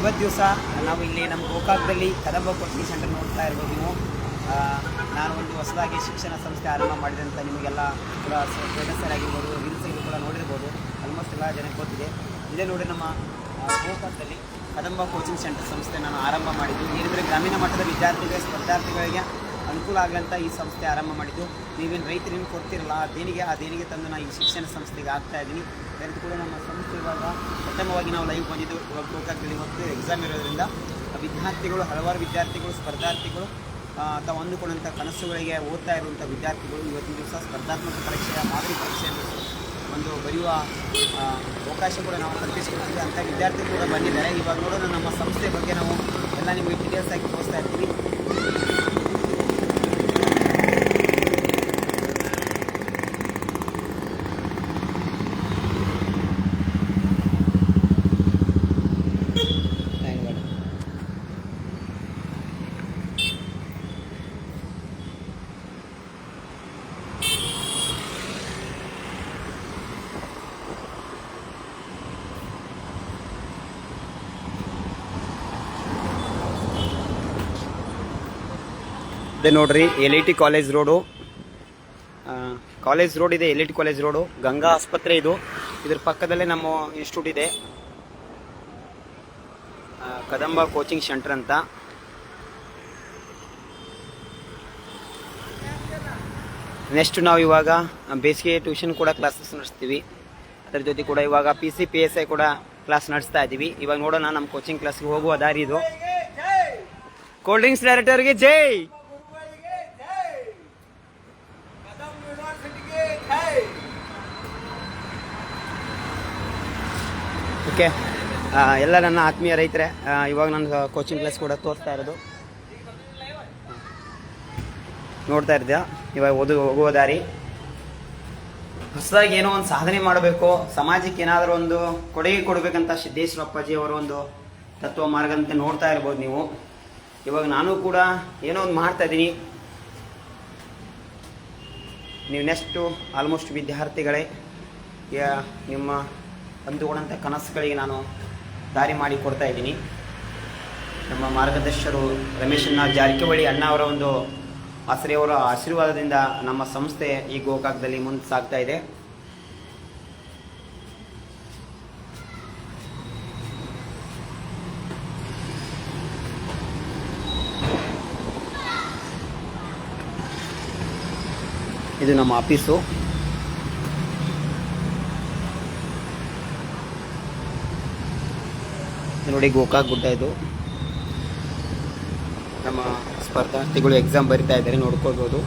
ಇವತ್ತು ದಿವಸ ನಾವು ಇಲ್ಲಿ ನಮ್ಮ ಗೋಕಾಕದಲ್ಲಿ ಕದಂಬ ಕೋಚಿಂಗ್ ಸೆಂಟರ್ ನೋಡ್ತಾ ಇರ್ಬೋದು ನೀವು. ನಾನು ಒಂದು ಹೊಸದಾಗಿ ಶಿಕ್ಷಣ ಸಂಸ್ಥೆ ಆರಂಭ ಮಾಡಿದಂಥ ನಿಮಗೆಲ್ಲ ಕೂಡ ಆಗಿರ್ಬೋದು ರೀಲ್ಸ್ಗಳು ಕೂಡ ನೋಡಿರ್ಬೋದು. ಆಲ್ಮೋಸ್ಟ್ ಎಲ್ಲ ಜನಕ್ಕೆ ಗೊತ್ತಿದೆ. ಇದೇ ನೋಡಿ ನಮ್ಮ ಗೋಕಾಕದಲ್ಲಿ ಕದಂಬ ಕೋಚಿಂಗ್ ಸೆಂಟರ್ ಸಂಸ್ಥೆ ನಾನು ಆರಂಭ ಮಾಡಿದ್ದು. ಏನೆಂದರೆ ಗ್ರಾಮೀಣ ಮಟ್ಟದ ವಿದ್ಯಾರ್ಥಿಗಳಿಗೆ ಸ್ಪರ್ಧಾರ್ಥಿಗಳಿಗೆ ಅನುಕೂಲ ಆಗಲಂತ ಈ ಸಂಸ್ಥೆ ಆರಂಭ ಮಾಡಿದ್ದು. ನೀವೇನು ರೈತರೇನು ಕೊಡ್ತಿರಲ್ಲ ಆ ದೇಣಿಗೆ ಆ ದೇಣಿಗೆ ತಂದು ನಾನು ಈ ಶಿಕ್ಷಣ ಸಂಸ್ಥೆಗೆ ಆಗ್ತಾ ಇದ್ದೀನಿ ಅದಕ್ಕೆ ಕೂಡ ನಮ್ಮ ಸಂಸ್ಥೆ ಇವಾಗ ಪ್ರಥಮವಾಗಿ ನಾವು ಲೈವ್ ಬಂದಿದ್ದು ಇವಾಗ ಗೋಕಾಕಲ್ಲಿ ಮತ್ತು ಎಕ್ಸಾಮ್ ಇರೋದ್ರಿಂದ. ವಿದ್ಯಾರ್ಥಿಗಳು, ಹಲವಾರು ವಿದ್ಯಾರ್ಥಿಗಳು, ಸ್ಪರ್ಧಾರ್ಥಿಗಳು ತಾವು ಅಂದುಕೊಂಡಂಥ ಕನಸುಗಳಿಗೆ ಓದ್ತಾ ಇರುವಂಥ ವಿದ್ಯಾರ್ಥಿಗಳು ಇವತ್ತಿನ ದಿವಸ ಸ್ಪರ್ಧಾತ್ಮಕ ಪರೀಕ್ಷೆಯ ಮಾದರಿ ಪರೀಕ್ಷೆ ಒಂದು ಬರೆಯುವ ಅವಕಾಶ ಕೂಡ ನಾವು ಕಲ್ಪಿಸಿಕೊಡ್ತೀವಿ ಅಂಥ ವಿದ್ಯಾರ್ಥಿಗಳು ಕೂಡ ಬಂದಿದ್ದಾರೆ. ಇವಾಗ ನೋಡೋಣ ನಮ್ಮ ಸಂಸ್ಥೆ ಬಗ್ಗೆ ನಾವು ಎಲ್ಲ ನಿಮಗೆ ಡೀಟೇಲ್ಸ್ ಆಗಿ ತೋರಿಸ್ತಾ ಇರ್ತೀವಿ ಇದೆ ನೋಡ್ರಿ, L I T college road. College road ಇದೆ, L I T college road. Ganga ಆಸ್ಪತ್ರೆ ಇದು. ಇದ್ರ ಪಕ್ಕದಲ್ಲೇ ನಮ್ಮ ಇನ್ಸ್ಟಿಟ್ಯೂಟ್ ಇದೆ. ಕದಂಬ ಕೋಚಿಂಗ್ ಸೆಂಟರ್ ಅಂತ. ನೆಕ್ಸ್ಟ್ ನಾವು ಇವಾಗ ಬೇಸಿಗೆ ಟ್ಯೂಷನ್ ಕೂಡ ಕ್ಲಾಸಸ್ ನಡೆಸ್ತೀವಿ. ಅದ್ರ ಜೊತೆ ಕೂಡ ಇವಾಗ P C P S I ಕೂಡ ಕ್ಲಾಸ್ ನಡೆಸ್ತಾ ಇದ್ದೀವಿ ಇವಾಗ ನೋಡೋಣ, ನಮ್ಮ ಕೋಚಿಂಗ್ ಕ್ಲಾಸ್ಗೆ ಹೋಗುವ ದಾರಿ ಇದು. ಕೋಲ್ಡ್ ಡ್ರಿಂಕ್ಸ್ ಡೈರೆಕ್ಟರ್ಗೆ ಜೈ! ಓಕೆ ಎಲ್ಲ ನನ್ನ ಆತ್ಮೀಯ ರೈತರೆ ಇವಾಗ ನನ್ನ ಕೋಚಿಂಗ್ ಕ್ಲಾಸ್ ಕೂಡ ತೋರಿಸ್ತಾ ಇರೋದು. ನೋಡ್ತಾ ಇರ್ತೀಯ? ಇವಾಗ ಓದು, ಹೋಗುವ ದಾರಿ. ಹೊಸದಾಗಿ ಏನೋ ಒಂದು ಸಾಧನೆ ಮಾಡಬೇಕು, ಸಮಾಜಕ್ಕೆ ಏನಾದರೂ ಒಂದು ಕೊಡುಗೆ ಕೊಡಬೇಕಂತ ಸಿದ್ದೇಶ್ವರ ಅಪ್ಪಾಜಿ ಅವರ ಒಂದು ತತ್ವ ಮಾರ್ಗದಂತೆ ನೋಡ್ತಾ ಇರ್ಬೋದು ನೀವು. ಇವಾಗ ನಾನು ಕೂಡ ಏನೋ ಒಂದು ಮಾಡ್ತಾ ಇದ್ದೀನಿ. ನೀವು ನೆಕ್ಸ್ಟು ಆಲ್ಮೋಸ್ಟ್ ವಿದ್ಯಾರ್ಥಿಗಳೇ ನಿಮ್ಮ ಅಂದುಕೊಂಡಂಥ ಕನಸುಗಳಿಗೆ ನಾನು ದಾರಿ ಮಾಡಿ ಕೊಡ್ತಾ ಇದ್ದೀನಿ. ನಮ್ಮ ಮಾರ್ಗದರ್ಶಕರು ರಮೇಶಣ್ಣ ಜಾರಕಿಹೊಳಿ ಅಣ್ಣ ಅವರ ಒಂದು ಆಶ್ರಯವರ ಆಶೀರ್ವಾದದಿಂದ ನಮ್ಮ ಸಂಸ್ಥೆ ಈ ಗೋಕಾಕದಲ್ಲಿ ಮುಂದೆ ಸಾಗ್ತಾ ಇದೆ. ಇದು ನಮ್ಮ ಆಫೀಸು. ನೋಡಿ ಗೋಕಾಕ್ ಗುಡ್ಡ ಇದು. ನಮ್ಮ ಸ್ಪರ್ಧಾರ್ಥಿಗಳು ಎಕ್ಸಾಮ್ ಬರಿತಾ ಇದ್ದಾರೆ ನೋಡ್ಕೊಳ್ಬೋದು.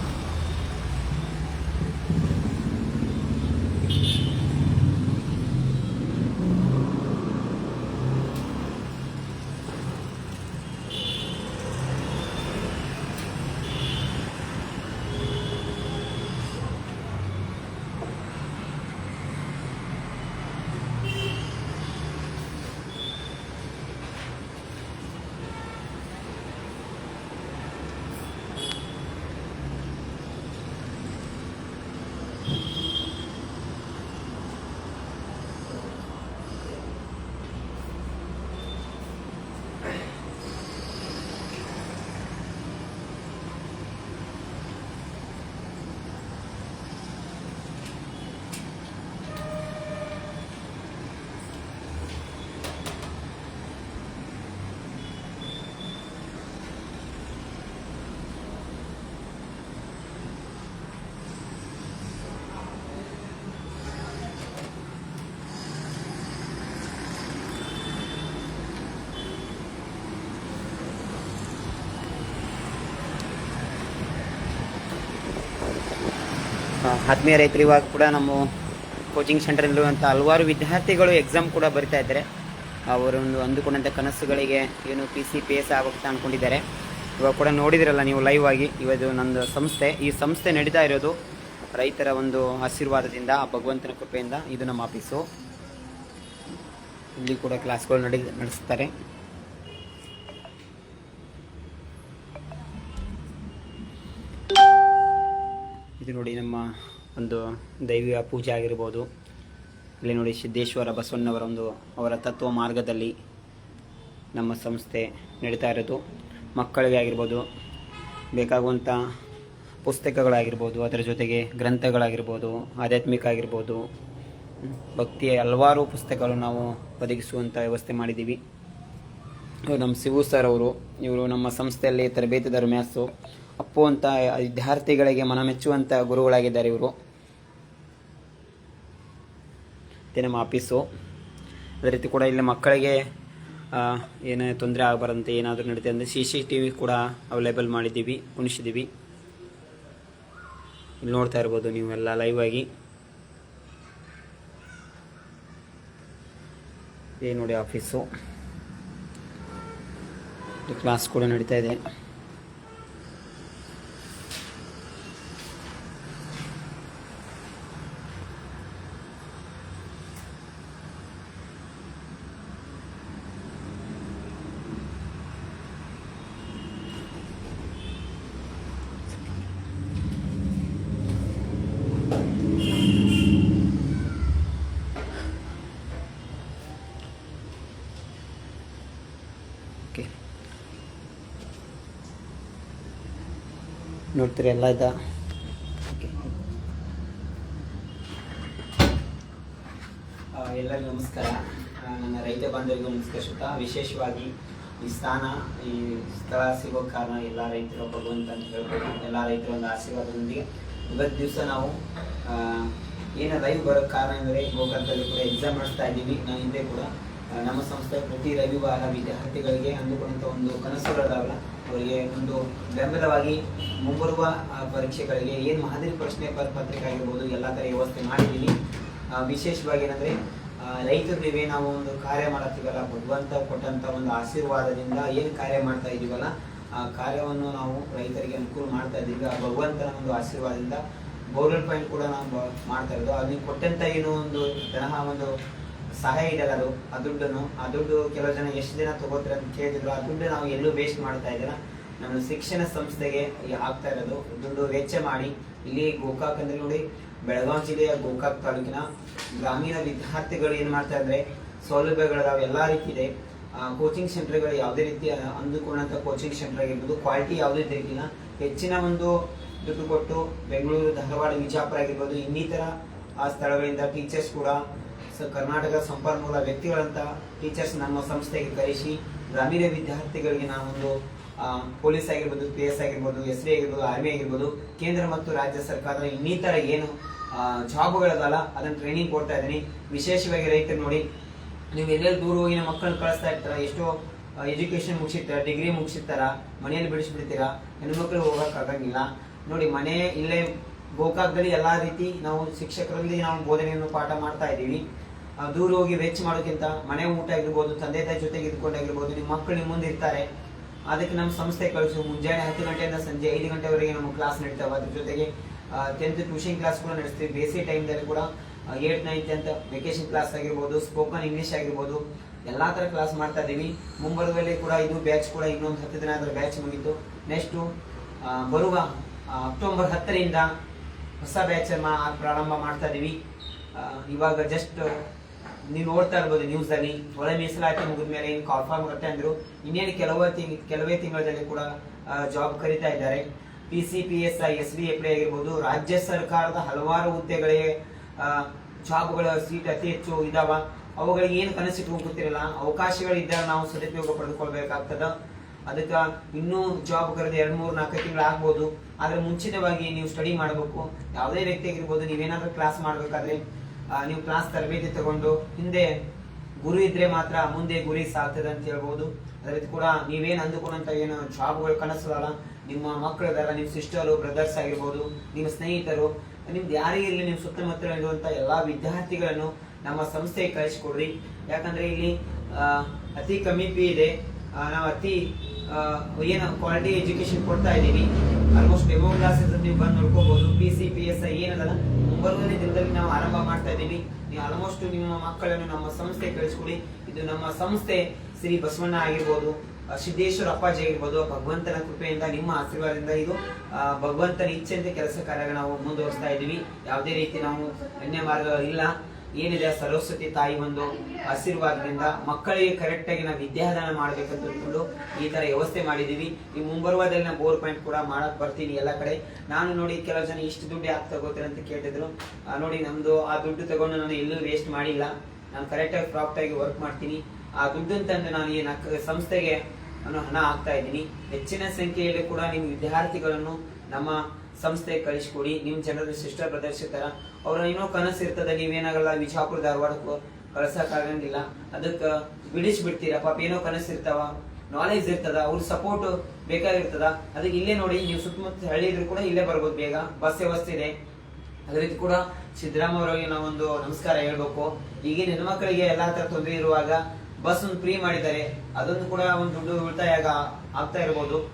ಆತ್ಮೀಯ ರೈತರು ಇವಾಗ ಕೂಡ ನಮ್ಮ ಕೋಚಿಂಗ್ ಸೆಂಟರ್ನಲ್ಲಿರುವಂಥ ಹಲವಾರು ವಿದ್ಯಾರ್ಥಿಗಳು ಎಕ್ಸಾಮ್ ಕೂಡ ಬರಿತಾ ಇದ್ದಾರೆ. ಅವರೊಂದು ಅಂದುಕೊಂಡಂಥ ಕನಸುಗಳಿಗೆ ಏನು ಪಿ ಸಿ ಪಿ ಎಸ್ ಆಗುತ್ತೆ ಅಂದ್ಕೊಂಡಿದ್ದಾರೆ ಇವಾಗ ಕೂಡ ನೋಡಿದಿರಲ್ಲ ನೀವು ಲೈವ್ ಆಗಿ, ಇವತ್ತು ನಂದು ಸಂಸ್ಥೆ. ಈ ಸಂಸ್ಥೆ ನಡೀತಾ ಇರೋದು ರೈತರ ಒಂದು ಆಶೀರ್ವಾದದಿಂದ, ಭಗವಂತನ ಕೃಪೆಯಿಂದ. ಇದು ನಮ್ಮ ಆಫೀಸು ಇಲ್ಲಿ ಕೂಡ ಕ್ಲಾಸ್ಗಳು ನಡೆ, ನಡೆಸ್ತಾರೆ. ಇದು ನೋಡಿ ನಮ್ಮ ಒಂದು ದೈವಿಕ ಪೂಜೆ ಆಗಿರ್ಬೋದು. ಇಲ್ಲಿ ನೋಡಿ ಸಿದ್ದೇಶ್ವರ ಬಸವಣ್ಣವರ ಒಂದು ಅವರ ತತ್ವ ಮಾರ್ಗದಲ್ಲಿ ನಮ್ಮ ಸಂಸ್ಥೆ ನಡೀತಾ ಇರೋದು. ಮಕ್ಕಳಿಗೆ ಆಗಿರ್ಬೋದು ಬೇಕಾಗುವಂಥ ಪುಸ್ತಕಗಳಾಗಿರ್ಬೋದು, ಅದರ ಜೊತೆಗೆ ಗ್ರಂಥಗಳಾಗಿರ್ಬೋದು, ಆಧ್ಯಾತ್ಮಿಕ ಆಗಿರ್ಬೋದು ಭಕ್ತಿಯ ಹಲವಾರು ಪುಸ್ತಕಗಳು ನಾವು ಒದಗಿಸುವಂಥ ವ್ಯವಸ್ಥೆ ಮಾಡಿದ್ದೀವಿ. ಇವ್ರು ನಮ್ಮ ಶಿವು ಸರ್ ಅವರು, ಇವರು ನಮ್ಮ ಸಂಸ್ಥೆಯಲ್ಲಿ ತರಬೇತಿದಾರ ಮ್ಯಾಥ್ಸು ಅಪ್ಪು ಅಂತ ವಿದ್ಯಾರ್ಥಿಗಳಿಗೆ ಮನಮೆಚ್ಚುವಂಥ ಗುರುಗಳಾಗಿದ್ದಾರೆ ಇವರು. ಮತ್ತು ನಮ್ಮ ಆಫೀಸು. ಅದೇ ರೀತಿ ಕೂಡ ಇಲ್ಲಿ ಮಕ್ಕಳಿಗೆ ಏನೇ ತೊಂದರೆ ಆಗಬಾರ್ದಂತೆ ಏನಾದರೂ ನಡೀತೆ ಅಂದರೆ ಸಿ ಸಿ ಟಿ ವಿ ಕೂಡ ಅವೈಲೇಬಲ್ ಮಾಡಿದ್ದೀವಿ ಉಣಿಸಿದ್ದೀವಿ ಇಲ್ಲಿ ನೋಡ್ತಾ ಇರ್ಬೋದು ನೀವೆಲ್ಲ ಲೈವ್ ಆಗಿ. ಏನು ನೋಡಿ ಆಫೀಸು. ಕ್ಲಾಸ್ ಕೂಡ ನಡೀತಾ ಇದೆ. ನೋಡ್ತೀರಿ, ಎಲ್ಲ ಇದ? ಎಲ್ಲರಿಗೂ ನಮಸ್ಕಾರ. ನನ್ನ ರೈತ ಬಾಂಧವರಿಗೂ ನಮಸ್ಕರಿಸುತ್ತಾ ವಿಶೇಷವಾಗಿ ಈ ಸ್ಥಾನ, ಈ ಸ್ಥಳ ಸಿಗೋ ಕಾರಣ ಎಲ್ಲ ರೈತರ, ಭಗವಂತ ಅಂತ ಹೇಳ್ಬೋದು. ಎಲ್ಲ ರೈತರ ಒಂದು ಆಶೀರ್ವಾದದೊಂದಿಗೆ ಇವತ್ತು ದಿವಸ ನಾವು ಏನು ಲೈವ್ ಬರೋಕ್ಕೆ ಕಾರಣ ಅಂದರೆ ಗೋಕರ್ಣದಲ್ಲಿ ಕೂಡ ಎಕ್ಸಾಮ್ ನಡೆಸ್ತಾ ಇದ್ದೀವಿ. ನಾನು ಹಿಂದೆ ಕೂಡ ನಮ್ಮ ಸಂಸ್ಥೆ ಪ್ರತಿ ರವಿವಾರ ವಿದ್ಯಾರ್ಥಿಗಳಿಗೆ ಅಂದುಕೊಂಡಂಥ ಒಂದು ಕನಸುಗಳದಾವಲ್ಲ ಅವರಿಗೆ ಒಂದು ಬೆಂಬಲವಾಗಿ ಮುಂಬರುವ ಪರೀಕ್ಷೆಗಳಿಗೆ ಏನು ಮಾದರಿ ಪ್ರಶ್ನೆ ಪತ್ರಿಕೆ ಆಗಿರ್ಬೋದು ಎಲ್ಲ ಥರ ವ್ಯವಸ್ಥೆ ಮಾಡಿದ್ದೀವಿ. ವಿಶೇಷವಾಗಿ ಏನಂದರೆ ರೈತರಿಗೆ ರೈತರು ನೀವೇ ಒಂದು ಕಾರ್ಯ ಮಾಡತ್ತೀವಲ್ಲ, ಭಗವಂತ ಕೊಟ್ಟಂಥ ಒಂದು ಆಶೀರ್ವಾದದಿಂದ ಏನು ಕಾರ್ಯ ಮಾಡ್ತಾ ಇದ್ದೀವಲ್ಲ ಆ ಕಾರ್ಯವನ್ನು ನಾವು ರೈತರಿಗೆ ಅನುಕೂಲ ಮಾಡ್ತಾ ಇದ್ದೀವಿ ಆ, ಭಗವಂತನ ಒಂದು ಆಶೀರ್ವಾದದಿಂದ ಬೋರ್ವೆಲ್ ಪಾಯಿಂಟ್ ಕೂಡ ನಾವು ಮಾಡ್ತಾ ಇರೋದು. ಅಲ್ಲಿ ಕೊಟ್ಟಂಥ ಏನೋ ಒಂದು ತರಹ ಒಂದು ಸಹಾಯ ಇದಲ್ಲ ಅದು ಆ ದುಡ್ಡನ್ನು, ಆ ದುಡ್ಡು ಕೆಲವು ಜನ ಎಷ್ಟು ದಿನ ತಗೋತಾರೆ ಅಂತ ಕೇಳಿದ್ರು, ಆ ದುಡ್ಡು ನಾವು ಎಲ್ಲೂ ವೇಸ್ಟ್ ಮಾಡ್ತಾ ಇದ್ದೀರ ನಮ್ಮ ಶಿಕ್ಷಣ ಸಂಸ್ಥೆಗೆ ಆಗ್ತಾ ಇರೋದು, ದುಡ್ಡು ವೆಚ್ಚ ಮಾಡಿ, ಇಲ್ಲಿ ಗೋಕಾಕ್ ಅಂದ್ರೆ ನೋಡಿ, ಬೆಳಗಾವಿ ಜಿಲ್ಲೆಯ ಗೋಕಾಕ್ ತಾಲೂಕಿನ ಗ್ರಾಮೀಣ ವಿದ್ಯಾರ್ಥಿಗಳು ಏನ್ ಮಾಡ್ತಾ ಇದ್ರೆ, ಸೌಲಭ್ಯಗಳಿದಾವೆ ಎಲ್ಲಾ ರೀತಿ ಇದೆ. ಕೋಚಿಂಗ್ ಸೆಂಟರ್ಗಳು ಯಾವುದೇ ರೀತಿ ಅಂದುಕೊಂಡಂತ ಕೋಚಿಂಗ್ ಸೆಂಟರ್ ಆಗಿರ್ಬೋದು ಕ್ವಾಲಿಟಿ ಯಾವುದೇ ರೀತಿಲ್ಲ ಹೆಚ್ಚಿನ ಒಂದು ದುಡ್ಡು ಕೊಟ್ಟು ಬೆಂಗಳೂರು, ಧಾರವಾಡ, ವಿಜಾಪುರ ಆಗಿರ್ಬೋದು, ಇನ್ನಿತರ ಆ ಸ್ಥಳಗಳಿಂದ ಟೀಚರ್ಸ್ ಕೂಡ ಕರ್ನಾಟಕ ಸಂಪನ್ಮೂಲ ವ್ಯಕ್ತಿಗಳಂತ ಟೀಚರ್ಸ್ ನಮ್ಮ ಸಂಸ್ಥೆಗೆ ಕರೆಸಿ ಗ್ರಾಮೀಣ ವಿದ್ಯಾರ್ಥಿಗಳಿಗೆ ನಾವೊಂದು ಪೊಲೀಸ್ ಆಗಿರ್ಬೋದು ಪಿ ಎಸ್ ಆಗಿರ್ಬೋದು ಎಸ್ ಬಿ ಆಗಿರ್ಬೋದು ಆರ್ಮಿ ಆಗಿರ್ಬೋದು ಕೇಂದ್ರ ಮತ್ತು ರಾಜ್ಯ ಸರ್ಕಾರದ ಇನ್ನಿತರ ಏನು ಜಾಬ್ಗಳದಲ್ಲ ಅದನ್ನು ಟ್ರೈನಿಂಗ್ ಕೊಡ್ತಾ ಇದ್ದೀನಿ. ವಿಶೇಷವಾಗಿ ರೈತರು ನೋಡಿ, ನೀವು ಎಲ್ಲೆಲ್ಲಿ ದೂರ ಹೋಗಿ ನಮ್ಮ ಮಕ್ಕಳನ್ನ ಕಳಿಸ್ತಾ ಇರ್ತಾರ, ಎಷ್ಟೋ ಎಜುಕೇಶನ್ ಮುಗಿಸಿರ್ತಾರ ಡಿಗ್ರಿ ಮುಗಿಸಿರ್ತಾರ, ಮನೆಯಲ್ಲಿ ಬಿಡಿಸ್ಬಿಡ್ತೀರಾ ಹೆಣ್ಮಕ್ಳು ಹೋಗೋಕ್ಕಾಗಂಗಿಲ್ಲ ನೋಡಿ, ಮನೆ ಇಲ್ಲೇ ಗೋಕಾಕ್ದಲ್ಲಿ ಎಲ್ಲಾ ರೀತಿ ನಾವು ಶಿಕ್ಷಕರಲ್ಲಿ ನಾವು ಬೋಧನೆಯನ್ನು ಪಾಠ ಮಾಡ್ತಾ ಇದ್ದೀವಿ. ದೂರ ಹೋಗಿ ವೆಚ್ಚ ಮಾಡೋಕ್ಕಿಂತ ಮನೆ ಊಟ ಆಗಿರ್ಬೋದು, ತಂದೆ ತಾಯಿ ಜೊತೆಗೆ ಇದ್ಕೊಂಡಾಗಿರ್ಬೋದು ನಿಮ್ಮ ಮಕ್ಕಳು ನಿಮ್ಮ ಮುಂದೆ ಇರ್ತಾರೆ. ಅದಕ್ಕೆ ನಮ್ಮ ಸಂಸ್ಥೆ ಕಳಿಸು. ಮುಂಜಾನೆ ಹತ್ತು ಗಂಟೆಯಿಂದ ಸಂಜೆ ಐದು ಗಂಟೆವರೆಗೆ ನಮ್ಮ ಕ್ಲಾಸ್ ನಡೀತಾವೆ. ಅದ್ರ ಜೊತೆಗೆ ಟೆಂತ್ ಟ್ಯೂಷನ್ ಕ್ಲಾಸ್ ಕೂಡ ನಡೆಸ್ತೀವಿ. ಬೇಸಿಗೆ ಟೈಮ್ದಲ್ಲಿ ಕೂಡ ಏಟ್ ನೈನ್ ಅಂತ ವೆಕೇಶನ್ ಕ್ಲಾಸ್ ಆಗಿರ್ಬೋದು ಸ್ಪೋಕನ್ ಇಂಗ್ಲೀಷ್ ಆಗಿರ್ಬೋದು, ಎಲ್ಲ ಥರ ಕ್ಲಾಸ್ ಮಾಡ್ತಾ ಇದ್ದೀವಿ. ಮುಂಬರುವಲ್ಲಿ ಕೂಡ ಇದು ಬ್ಯಾಚ್ ಕೂಡ ಇನ್ನೊಂದು ಹತ್ತು ದಿನ ಅದರ ಬ್ಯಾಚ್ ಮುಗಿತು. ನೆಕ್ಸ್ಟು ಬರುವ ಅಕ್ಟೋಬರ್ ಹತ್ತರಿಂದ ಹೊಸ ಬ್ಯಾಚ್ ಪ್ರಾರಂಭ ಮಾಡ್ತಾ ಇದೀವಿ. ಆ, ಇವಾಗ ಜಸ್ಟ್ ನೀವು ನೋಡ್ತಾ ಇರ್ಬೋದು ನ್ಯೂಸ್ ಅಲ್ಲಿ. ಒಳ ಮೀಸಲಾತಿ ಮುಗಿದ ಮೇಲೆ ಏನು ಕನ್ಫರ್ಮ್ ಆಗುತ್ತೆ ಅಂದ್ರು ಇನ್ನೇನು ಕೆಲವೇ ತಿಂಗ್ ಕೆಲವೇ ತಿಂಗಳಲ್ಲಿ ಕೂಡ ಜಾಬ್ ಕರಿತಾ ಇದ್ದಾರೆ. P C P S I S B apply ಆಗಿರ್ಬೋದು ರಾಜ್ಯ ಸರ್ಕಾರದ ಹಲವಾರು ಹುದ್ದೆಗಳಿಗೆ ಜಾಬ್ಗಳ ಸೀಟ್ ಅತಿ ಹೆಚ್ಚು ಇದಾವ. ಅವುಗಳಿಗೆ ಏನು ಕನಸಿಟ್ಟು ಹೋಗುತ್ತಿರಲ್ಲ ಅವಕಾಶಗಳಿದ್ದಾಗ ನಾವು ಸದುಪಯೋಗ ಪಡೆದುಕೊಳ್ಬೇಕಾಗ್ತದ. ಅದಕ್ಕೆ ಇನ್ನೂ ಜಾಬ್ ಕರೆದು ಎರಡು, ಮೂರು ನಾಲ್ಕು ತಿಂಗಳು ಆಗ್ಬೋದು. ಆದರೆ ಮುಂಚಿತವಾಗಿ ನೀವು ಸ್ಟಡಿ ಮಾಡಬೇಕು. ಯಾವುದೇ ವ್ಯಕ್ತಿ ಆಗಿರ್ಬೋದು, ನೀವೇನಾದ್ರೂ ಕ್ಲಾಸ್ ಮಾಡ್ಬೇಕಾದ್ರೆ ನೀವು ಕ್ಲಾಸ್ ತರಬೇತಿ ತಗೊಂಡು ಹಿಂದೆ ಗುರು ಇದ್ರೆ ಮಾತ್ರ ಮುಂದೆ ಗುರಿ ಸಾಗ್ತದೆ ಅಂತ ಹೇಳ್ಬೋದು. ಅದೇ ಕೂಡ ನೀವೇನು ಅಂದುಕೊಂಡಂತ ಏನು ಜಾಬ್ಗಳು ಕನಸಲ್ಲ ನಿಮ್ಮ ಮಕ್ಕಳು ಇದಾರ ನಿಮ್ಮ ಸಿಸ್ಟರು ಬ್ರದರ್ಸ್ ಆಗಿರ್ಬೋದು, ನಿಮ್ಮ ಸ್ನೇಹಿತರು, ನಿಮ್ದು ಯಾರೇ ಇರಲಿ ನಿಮ್ಮ ಸುತ್ತಮುತ್ತ ಇರುವಂತ ಎಲ್ಲಾ ವಿದ್ಯಾರ್ಥಿಗಳನ್ನು ನಮ್ಮ ಸಂಸ್ಥೆಗೆ ಕಳಿಸಿಕೊಡ್ರಿ. ಯಾಕಂದ್ರೆ ಇಲ್ಲಿ ಅತಿ ಕಮ್ಮಿ ಫೀ ಇದೆ. ನಾವು ಅತಿ ಏನು ಕ್ವಾಲಿಟಿ ಎಜುಕೇಶನ್ ಕೊಡ್ತಾ ಇದ್ದೀವಿ. ಆಲ್ಮೋಸ್ಟ್ ಡೆಮೋ ಕ್ಲಾಸಸ್ ನೀವು ಬಂದು ನೋಡ್ಕೋಬಹುದು P C P S I ಏನದಲ್ಲ ಮುಂಬರುವನೇ ದಿನದಲ್ಲಿ ನಾವು ಆರಂಭ ಮಾಡ್ತಾ ಇದ್ದೀವಿ. ನೀವು ಆಲ್ಮೋಸ್ಟ್ ನಿಮ್ಮ ಮಕ್ಕಳನ್ನು ನಮ್ಮ ಸಂಸ್ಥೆ ಕಳಿಸ್ಕೊಡಿ. ಇದು ನಮ್ಮ ಸಂಸ್ಥೆ ಶ್ರೀ ಬಸವಣ್ಣ ಆಗಿರ್ಬೋದು ಸಿದ್ದೇಶ್ವರ ಅಪ್ಪಾಜಿ ಆಗಿರ್ಬೋದು ಭಗವಂತನ ಕೃಪೆಯಿಂದ, ನಿಮ್ಮ ಆಶೀರ್ವಾದದಿಂದ ಇದು ಭಗವಂತನ ಇಚ್ಛೆಯಂತೆ ಕೆಲಸ ಕಾರ್ಯಗಳು ನಾವು ಮುಂದುವರಿಸ್ತಾ ಇದ್ದೀವಿ. ಯಾವುದೇ ರೀತಿ ನಾವು ಅನ್ಯ ಮಾರ್ಗ ಇಲ್ಲ. ಏನಿದೆ ಸರಸ್ವತಿ ತಾಯಿ ಒಂದು ಆಶೀರ್ವಾದದಿಂದ ಮಕ್ಕಳಿಗೆ ಕರೆಕ್ಟ್ ಆಗಿ ನಾವು ವಿದ್ಯಾದಾನ ಮಾಡಬೇಕಂತ ತಿಳ್ಕೊಂಡು ಈ ತರ ವ್ಯವಸ್ಥೆ ಮಾಡಿದೀವಿ. ಈ ಮುಂಬರುವಾದಲ್ಲಿ ನಾನು ಬೋರ್ ಪಾಯಿಂಟ್ ಕೂಡ ಮಾಡಕ್ ಬರ್ತೀನಿ ಎಲ್ಲ ಕಡೆ. ನಾನು ನೋಡಿ ಕೆಲವು ಜನ ಇಷ್ಟು ದುಡ್ಡು ಯಾಕೆ ತಗೋತೀರ ಅಂತ ಕೇಳ್ತಿದ್ರು. ನೋಡಿ ನಮ್ದು ಆ ದುಡ್ಡು ತಗೊಂಡು ನಾನು ಎಲ್ಲೂ ವೇಸ್ಟ್ ಮಾಡಿಲ್ಲ. ನಾನು ಕರೆಕ್ಟಾಗಿ ಪ್ರಾಪ್ಟಾಗಿ ವರ್ಕ್ ಮಾಡ್ತೀನಿ. ಆ ದುಡ್ಡನ್ನು ತಂದು ನಾನು ಈ ಸಂಸ್ಥೆಗೆ ನಾನು ಹಣ ಹಾಕ್ತಾ ಇದ್ದೀನಿ. ಹೆಚ್ಚಿನ ಸಂಖ್ಯೆಯಲ್ಲಿ ಕೂಡ ನಿಮ್ಮ ವಿದ್ಯಾರ್ಥಿಗಳನ್ನು ನಮ್ಮ ಸಂಸ್ಥೆ ಕಳಿಸ್ಕೊಡಿ ನಿಮ್ಮ ಜನರ ಶಿಷ್ಟ ಪ್ರದರ್ಶಿತರ ಅವ್ರ ಏನೋ ಕನಸು ಇರ್ತದೆ, ನೀವೇನಾಗಲ್ಲ ವಿಜಾಪುರ ಧಾರವಾಡಕ್ಕೂ ಕಳ್ಸಕ್ಕಾಗಂಗಿಲ್ಲ. ಅದಕ್ಕೆ ಬಿಡಿಸ್ಬಿಡ್ತೀರಾ, ಪಾಪ ಏನೋ ಕನಸು ಇರ್ತಾವ ನಾಲೆಜ್ ಇರ್ತದ, ಅವ್ರ ಸಪೋರ್ಟ್ ಬೇಕಾಗಿರ್ತದ. ಅದಕ್ಕೆ ಇಲ್ಲೇ ನೋಡಿ, ನೀವು ಸುತ್ತಮುತ್ತ ಹಳ್ಳಿ ಇದ್ರು ಕೂಡ ಇಲ್ಲೇ ಬರ್ಬೋದು ಬೇಗ, ಬಸ್ ವ್ಯವಸ್ಥೆ ಇದೆ. ಅದೇ ರೀತಿ ಕೂಡ ಸಿದ್ದರಾಮಯ್ಯ ನಾವೊಂದು ನಮಸ್ಕಾರ ಹೇಳ್ಬೇಕು. ಈಗಿನ ಹೆಣ್ಮಕ್ಳಿಗೆ ಎಲ್ಲಾ ತರ ತೊಂದರೆ ಇರುವಾಗ ಬಸ್ ಒಂದು ಫ್ರೀ ಮಾಡಿದ್ದಾರೆ. ಅದೊಂದು ಕೂಡ ಒಂದು ದುಡ್ಡು ಉಳಿತಾಯ ಆಗ- ಆಗ್ತಾ ಇರ್ಬೋದು.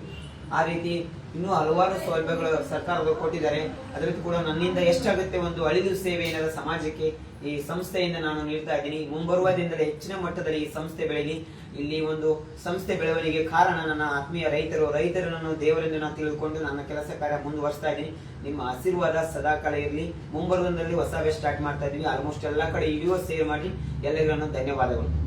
ಆ ರೀತಿ ಇನ್ನೂ ಹಲವಾರು ಸೌಲಭ್ಯಗಳು ಸರ್ಕಾರಗಳು ಕೊಟ್ಟಿದ್ದಾರೆ. ಅದರಲ್ಲಿ ಕೂಡ ನನ್ನಿಂದ ಎಷ್ಟಾಗುತ್ತೆ ಒಂದು ಅಳಿದು ಸೇವೆ ಏನಾದ ಸಮಾಜಕ್ಕೆ ಈ ಸಂಸ್ಥೆಯಿಂದ ನಾನು ನೀಡ್ತಾ ಇದ್ದೀನಿ. ಮುಂಬರುವ ದಿನದಲ್ಲಿ ಹೆಚ್ಚಿನ ಮಟ್ಟದಲ್ಲಿ ಈ ಸಂಸ್ಥೆ ಬೆಳೆಯಲಿ. ಇಲ್ಲಿ ಒಂದು ಸಂಸ್ಥೆ ಬೆಳವಣಿಗೆ ಕಾರಣ ನನ್ನ ಆತ್ಮೀಯ ರೈತರು. ರೈತರನ್ನು ದೇವರೆಂದು ನಾನು ತಿಳಿದುಕೊಂಡು ನನ್ನ ಕೆಲಸ ಕಾರ್ಯ ಮುಂದುವರಿಸ್ತಾ ಇದ್ದೀನಿ. ನಿಮ್ಮ ಆಶೀರ್ವಾದ ಸದಾ ಕಾಲ ಇರಲಿ. ಮುಂಬರುವದಲ್ಲಿ ಹೊಸ ಸ್ಟಾರ್ಟ್ ಮಾಡ್ತಾ ಇದ್ದೀವಿ ಆಲ್ಮೋಸ್ಟ್ ಎಲ್ಲ ಕಡೆ ವಿಡಿಯೋ ಸೇವ್ ಮಾಡಿ. ಎಲ್ಲರಿಗೂ ಧನ್ಯವಾದಗಳು.